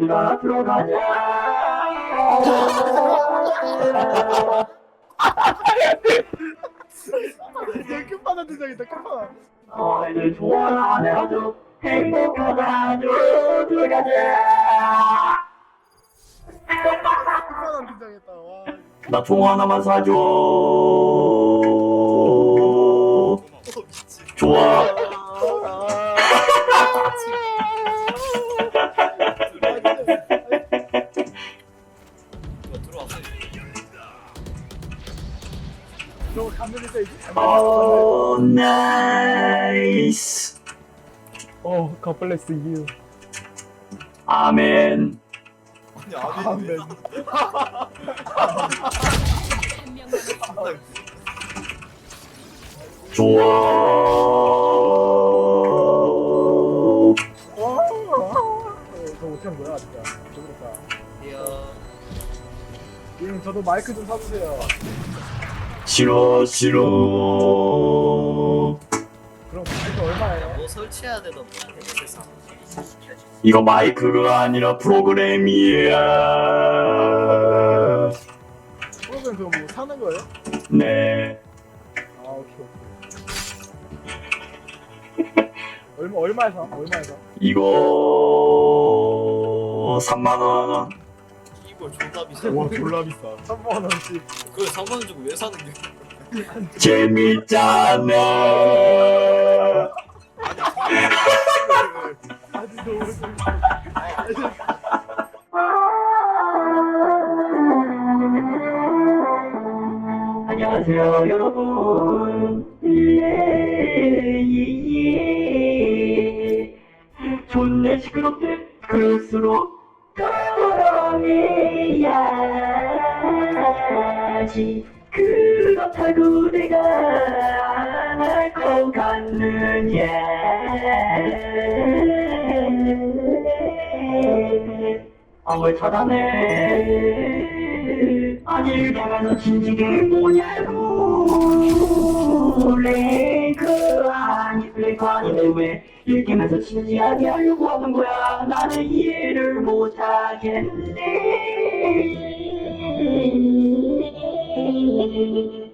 얘들아 들어가자 이제 끝판왕 등장했다 끝판왕. 너희들 좋아하네 아주 행복하다 아주 들어가자 끝판왕 등장했다 와. 나총 하나만 사줘. 좋아. 이 이제 오 나이스 어, 가플렉스 이유. 아멘 왜? 좋아 저 못한 거야 진짜 저그렇다 이야. 님 저도 마이크 좀 사주세요 싫어 싫어 그럼 마이크 얼마예요? 뭐 설치해야 되던데 세상. 이거 마이크가 아니라 프로그램이야 프로그램 그거 뭐 사는 거예요? 네 아 오케이 오케이 얼마 얼마에 사? 얼마에 사? 이거 3만원 존나 비싸. 와 졸라 비싸 3만 원씩 그걸 3만 원 주고 왜 사는 게? 재밌잖아 아주 좋은 안녕하세요 여러분 예, 예, 예. 좋네 시끄럽대 그럴수록 사랑해야지. 그렇다고 내가 안 할 것 같느냐. 아왜 차단해 아니 방에서 진지게 뭐냐고 랭크 아니 블랙 아닌데 왜 일게임에서 진지하게 하려고 하는 거야? 나는 이해를 못하겠네